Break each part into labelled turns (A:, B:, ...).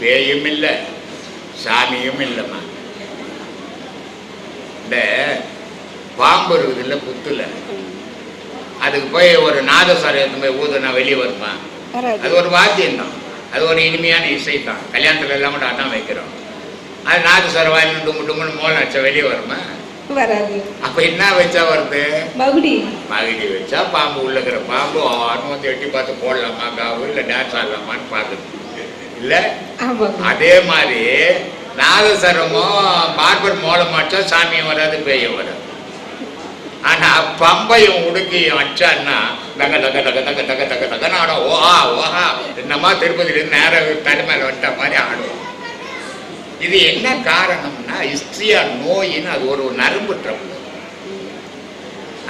A: பேயும் இல்லை சாமியும் இல்லைம்மா இந்த பாம்பு இருக்குது இல்லை புத்துல அதுக்கு போய் ஒரு நாதஸ்வரம் போய் ஊதுனா வெளியே வருமா
B: வராது
A: அது ஒரு வாத்தியம் தான் அது ஒரு இனிமையான இசை தான் கல்யாணத்துல எல்லாம் கூட அதான் வைக்கிறோம் அது நாதஸ்வரம் வாயில் டும்மு டும்முன்னு மோளம் வச்சா வெளியே வருமா அப்ப என்ன வச்சா வருது
B: மகுடி
A: மகிழி வச்சா பாம்பு உள்ளக்கிற பாம்பு வந்து எட்டி பார்த்து போடலாமா காவு இல்லை டான்ஸ் ஆடலாமான்னு பார்க்குது இல்லை? அதே மாதிரி நாதசரமும் பார்பர் மூலம் அடிச்சா சாமியும் வராது பேயும் வராது. ஆனா பம்பையும் உடுக்கியும் அடிச்சான்னா தக தக தக தக தக தக தகன்னு ஆடும். ஓஹா ஓஹா. என்னமா திருப்பதியிலேருந்து நேரம் தலைமையில் வந்துட்ட மாதிரி ஆடும். இது என்ன காரணம்னா ஹிஸ்ட்ரியா நோயின்னு அது ஒரு நரம்பு ட்ரபிள்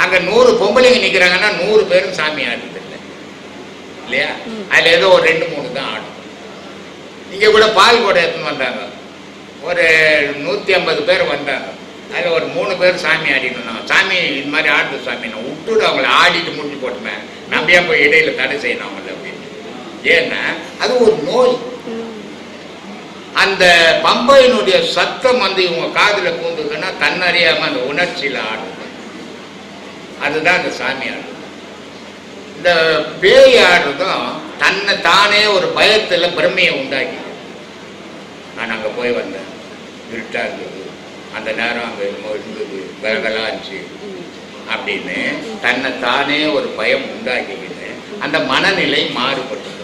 A: அங்க நூறு பொம்பளைங்க நிக்கிறாங்கன்னா நூறு பேரும் சாமி ஆடுறது இல்லை இல்லையா அதுல ஏதோ ஒரு ரெண்டு மூணு தான் ஆடும். இங்கே கூட பால் கூட எடுத்துன்னு வந்தாங்க. ஒரு நூற்றி ஐம்பது பேர் வந்தாங்க. அதில் ஒரு மூணு பேர் சாமி ஆடிட்டு சாமி இது மாதிரி ஆடுது சாமி. நான் விட்டுட்டு அவங்கள ஆடிட்டு முடிஞ்சு போட்டுமே நம்பியா போய் இடையில தடை செய்யணும் அவங்கள அப்படின்னு. ஏன்னா அது ஒரு நோய். அந்த பம்பையினுடைய சத்தம் வந்து இவங்க காதில் பூந்துக்குன்னா தன்னறியாம அந்த உணர்ச்சியில் ஆடுது அதுதான் அந்த சாமி ஆடுது இந்த பேய் ஆடுறதும் தன்னை தானே ஒரு பயத்தில் பிரமையை உண்டாக்கி நான் அங்க போய் வந்தேன். இருட்டா இருந்தது. அந்த நேரம் அங்க என்னமோ இருந்தது. விலகலா இருந்துச்சு. அப்படின்னு தன்னை தானே ஒரு பயம் உண்டாக்கிக்கிட்டு அந்த மனநிலை மாறுபட்டுடும்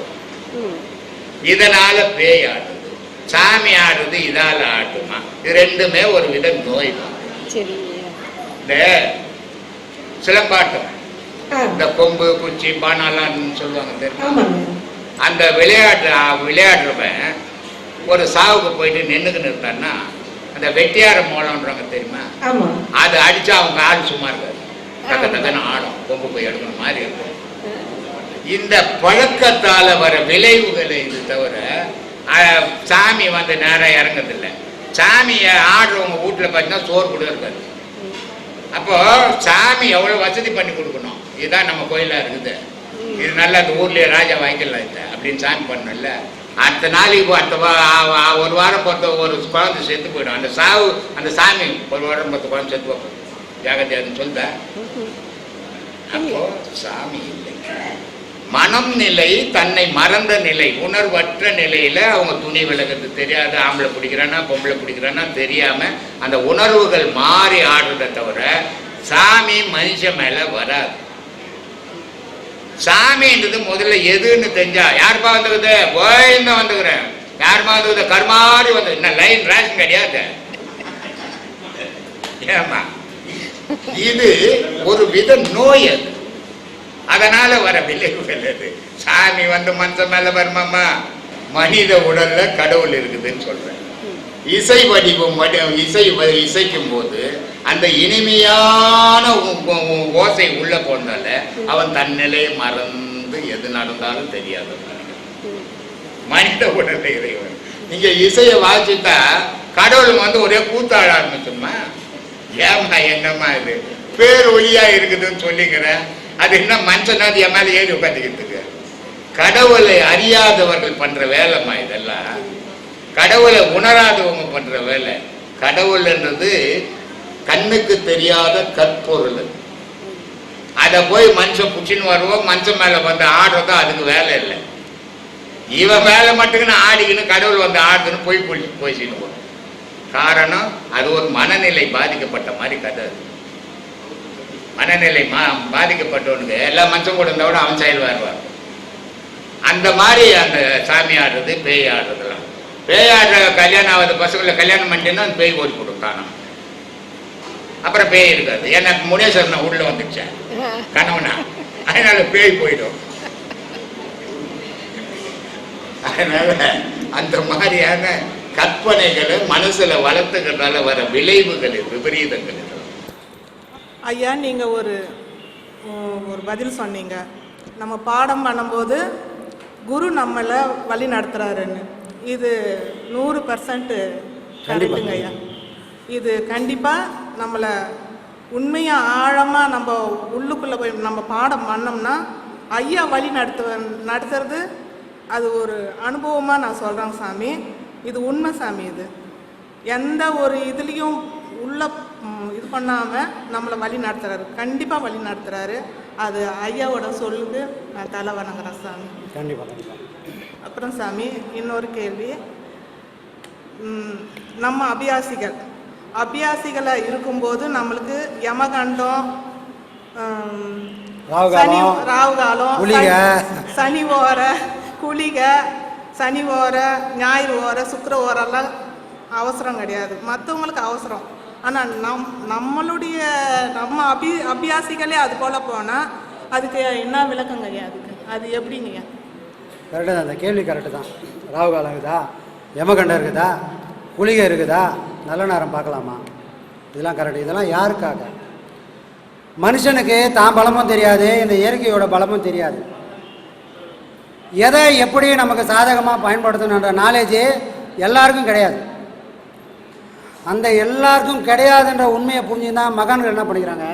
A: இதனால பேய் ஆடுது. சாமி ஆடுறது இதால ஆட்டுமா? இது ரெண்டுமே ஒரு வித நோய் தான் இந்த சிலம்பாட்டம். இந்த கொம்பு குச்சி பானாலாம் சொல்லுவாங்க அந்த விளையாட்டு விளையாடுறவன் ஒரு சாவுக்கு போயிட்டு நின்றுக்குன்னு இருந்தான்னா அந்த வெட்டியார மோளம்ன்றாங்க தெரியுமா? அது அடிச்சா அவங்க ஆள் சும்மா இருக்காது. தக்க தக்கன்னு ஆடும். கொம்பு போய் எடுக்கணும் மாதிரி இருக்கும். இந்த பழக்கத்தால வர விளைவுகள் இது தவிர சாமி வந்து நேரம் இறங்குறதில்ல. சாமியை ஆடுறவங்க வீட்டுல பார்த்தீங்கன்னா சோறு கூட இருக்காது. அப்போ சாமி எவ்வளவு வசதி பண்ணி கொடுக்கணும்? இதுதான் நம்ம கோயிலா இருக்குது. இது நல்லா அந்த ஊர்லயே ராஜா வாங்கிக்கலாம் இல்லை அப்படின்னு சாமி பண்ணல அடுத்த நாளைக்கு அடுத்த ஒரு வாரம் பொறுத்த ஒரு குழந்தை செத்து போயிடும். அந்த சாவு அந்த சாமி ஒரு வாரம் பொறுத்த குழந்தை செத்து போகும். ஜாகத்தியான்னு சொல்ல அப்போ சாமி இல்லை. மனம் நிலை தன்னை மறந்த நிலை உணர்வற்ற நிலையில அவங்க துணி விலகிறது தெரியாது ஆம்பளை பிடிக்கிறானா பொம்பளை பிடிக்கிறானா தெரியாம அந்த உணர்வுகள் மாறி ஆடுறத தவிர சாமி மனுஷன் மேல வராது. சாமின்றது முதல்ல எதுன்னு தெரிஞ்சா யாருப்பா வந்துக்குது கோயந்தான் வந்துக்கிறேன் யாருப்பா வந்துக்குது கருமாறி வந்து என்ன லைன் ரேஷன் கிடையாது ஏமா இது ஒரு வித நோய் அது. அதனால வர விளைவுகள் அது. சாமி வந்து மனுஷன் மேல வருமாமா மனித உடல்ல கடவுள் இருக்குதுன்னு சொல்றேன். இசை வடிவம் இசை இசைக்கும் போது அந்த இனிமையான உ- ஓசை உள்ள போனால அவன் தன்னிலையை மறந்து எது நடந்தாலும் தெரியாது. மனித உடல் இறைவன். நீங்க இசையை வாசித்தா கடவுள் வந்து ஒரே கூத்தாட ஆரம்பிச்சோம்மா ஏம்மா என்னம்மா இது? பேர் ஒளியா இருக்குதுன்னு சொல்லிக்கிறேன் அது என்ன மனுஷனாவது என் மேலே ஏறி உட்காந்துக்கிட்டு கடவுளை அறியாதவர்கள் பண்ற வேலைம்மா இதெல்லாம். கடவுளை உணராதவங்க பண்ற வேலை. கடவுள்ன்றது கண்ணுக்கு தெரியாத கற்பொருள். அதை போய் மனுஷன் புடிச்சின்னு வருவோம் மனுஷன் மேலே வந்து ஆடுறதோ அதுக்கு வேலை இல்லை. இவன் மேலே மட்டுக்குன்னு ஆடிக்கின்னு கடவுள் வந்து ஆடுதுன்னு போய் போய் போய்ச்சின்னு போகும் காரணம் அது ஒரு மனநிலை பாதிக்கப்பட்ட மாதிரி கதை. அது. மனநிலை மா பாதிக்கப்பட்டவனுக்கு எல்லா மனுஷன் கூட இருந்தால் கூட அவன் செயல் வருவார் அந்த மாதிரி அந்த சாமி ஆடுறது பேய் ஆடுறதுலாம் பேய் கல்யாணம் ஆகுது பசங்களை கல்யாணம் பண்ணிட்டேன்னா அந்த பேய் ஓடி கொடுத்தானோ அப்புறம் பேய் இருக்காது. ஏன்னா முனேஸ்வரன் உள்ள வந்துச்சேன் கணவனா? அதனால பேய் போயிடும். அதனால அந்த மாதிரியான கற்பனைகளை மனசுல வளர்த்துக்கிறதால வர விளைவுகள் விபரீதங்கள்
C: ஐயா நீங்க ஒரு ஒரு பதில் சொன்னீங்க. நம்ம பாடம் பண்ணும்போது குரு நம்மளை வழி நடத்துறாருன்னு. இது நூறு பர்சன்ட்டு கரெக்டுங்க ஐயா. இது கண்டிப்பாக நம்மளை உண்மையாக ஆழமாக நம்ம உள்ளுக்குள்ளே போய் நம்ம பாடம் பண்ணோம்னா ஐயா வழி நடத்து நடத்துறது அது ஒரு அனுபவமாக நான் சொல்கிறேன் சாமி. இது உண்மை சாமி இது. எந்த ஒரு இதுலேயும் உள்ள இது பண்ணாமல் நம்மளை வழி நடத்துகிறாரு கண்டிப்பாக வழி நடத்துகிறாரு அது ஐயாவோட சொல்லுக்கு நான் தலை வணங்குறேன் சாமி.
D: கண்டிப்பாக கண்டிப்பாக
C: அப்புறம் சாமி இன்னொரு கேள்வி. நம்ம அபியாசிகள். அபியாசிகளை இருக்கும்போது நம்மளுக்கு யமகண்டம் சனி
D: காலம்,
C: ராகு காலம்
D: குளிகை.
C: சனி- ஓர குளிகை சனி ஓர ஞாயிறு ஓர சுக்கிர ஓரெல்லாம் அவசரம் கிடையாது. மற்றவங்களுக்கு அவசரம். ஆனால் நம் நம்மளுடைய நம்ம அபி அபியாசிகளே அது போல் போனால் அதுக்கு என்ன விளக்கங்க ஐயா அதுக்கு அது எப்படிங்கய்யா
D: கரெக்டாக தான். அந்த கேள்வி கரெக்டு தான். ராகு காலம் இருக்குதா? யமகண்டம் இருக்குதா? குளிகை இருக்குதா? நல்ல நேரம் பார்க்கலாமா? இதெல்லாம் கரெக்டு இதெல்லாம் யாருக்காக? மனுஷனுக்கு தான் பலமும் தெரியாது இந்த இயற்கையோட பலமும் தெரியாது. எதை எப்படி நமக்கு சாதகமாக பயன்படுத்தணுன்ற நாலேஜு எல்லாருக்கும் கிடையாது. அந்த எல்லாருக்கும் கிடையாதுன்ற உண்மையை புரிஞ்சுதான் மகான்கள் என்ன பண்ணிக்கிறாங்க?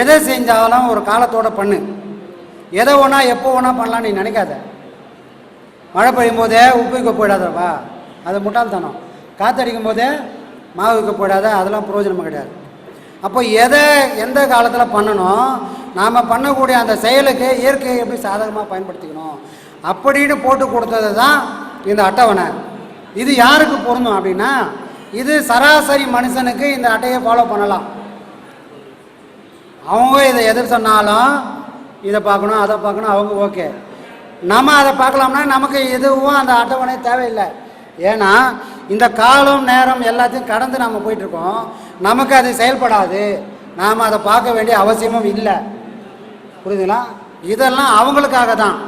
D: எதை செஞ்சாலும் ஒரு காலத்தோட பண்ணு. எதை ஒன்றா எப்போ ஒன்றா பண்ணலாம்னு நீ நினைக்காத. மழை பெய்யும் போதே உப்பு வைக்க போயிடாதப்பா. அது முட்டாள்தனம். காற்றடிக்கும் போதே மாவு வைக்க போயிடாத அதெல்லாம் பிரயோஜனம் கிடையாது. அப்போ எதை எந்த காலத்தில் பண்ணணும்? நாம் பண்ணக்கூடிய அந்த செயலுக்கு இயற்கையை எப்படி சாதகமாக பயன்படுத்திக்கணும்? அப்படின்னு போட்டு கொடுத்தது தான் இந்த அட்டவணை. இது யாருக்கு பொருந்தும் அப்படின்னா இது சராசரி மனுஷனுக்கு இந்த அட்டையை ஃபாலோ பண்ணலாம். அவங்க இதை எதிர் சொன்னாலும் இதை பார்க்கணும் அதை பார்க்கணும் அவங்க ஓகே நம்ம அதை பார்க்கலாம்னா நமக்கு எதுவும் அந்த அட்டவணை தேவையில்லை. ஏன்னா இந்த காலம் நேரம் எல்லாத்தையும் கடந்து நம்ம போயிட்டுருக்கோம். நமக்கு அது செயல்படாது. நாம் அதை பார்க்க வேண்டிய அவசியமும் இல்லை. புரியுதுங்களா? இதெல்லாம் அவங்களுக்காக தான்.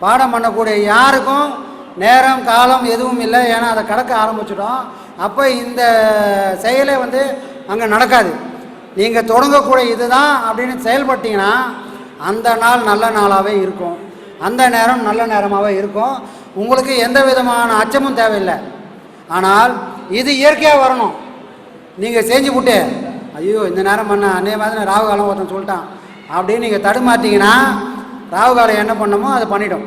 D: பாடம் பண்ணக்கூடிய யாருக்கும் நேரம் காலம் எதுவும் இல்லை. ஏன்னா அதை கடக்க ஆரம்பிச்சிட்டோம். அப்போ இந்த செயலே வந்து அங்கே நடக்காது. நீங்கள் தொடங்கக்கூடிய இதுதான் அப்படின்னு செயல்பட்டீங்கன்னா அந்த நாள் நல்ல நாளாகவே இருக்கும். அந்த நேரம் நல்ல நேரமாகவே இருக்கும். உங்களுக்கு எந்த விதமான அச்சமும் தேவையில்லை. ஆனால் இது இயற்கையாக வரணும். நீங்கள் செஞ்சு விட்டு ஐயோ இந்த நேரம் பண்ண அன்னைய மாதிரி ராகு காலம் ஒருத்தன் சொல்லிட்டான். அப்படின்னு நீங்கள் தடுமாட்டிங்கன்னா ராகு காலம் என்ன பண்ணணுமோ அதை பண்ணிடும்.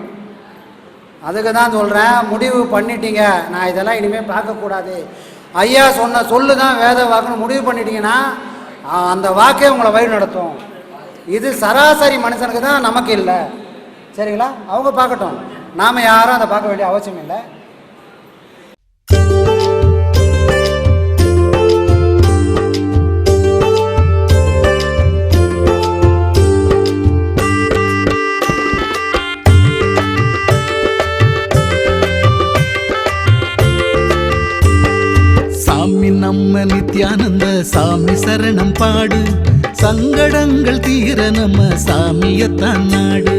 D: அதுக்கு தான் சொல்கிறேன் முடிவு பண்ணிட்டீங்க. நான் இதெல்லாம் இனிமேல் பார்க்கக்கூடாது ஐயா சொன்ன சொல்லு தான் வேத வாக்குன்னு முடிவு பண்ணிட்டீங்கன்னா அந்த வாக்கே உங்களை வழி நடத்தும் இது சராசரி மனுஷனுக்கு தான் நமக்கு இல்லை. சரிங்களா? அவங்க பார்க்கட்டும். நாம் யாரும் அதை பார்க்க வேண்டிய அவசியம் இல்லை.
E: சாமி நம்ம நித்யானந்த சாமி சரணம் பாடு. சங்கடங்கள் தீர நம்ம சாமியத்தான் நாடு.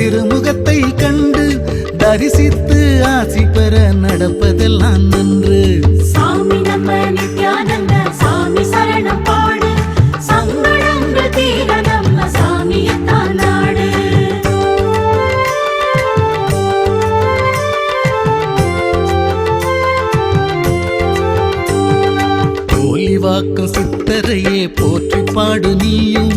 E: திருமுகத்தை கண்டு தரிசித்து ஆசி பெற நடப்பதெல்லாம் நன்று.
F: சாமி நம்ம நித்யானந்த சாமி சரணம் பாடு. சங்கடங்கள் தீர
E: சித்தரையே போற்றி பாடு நீயும்.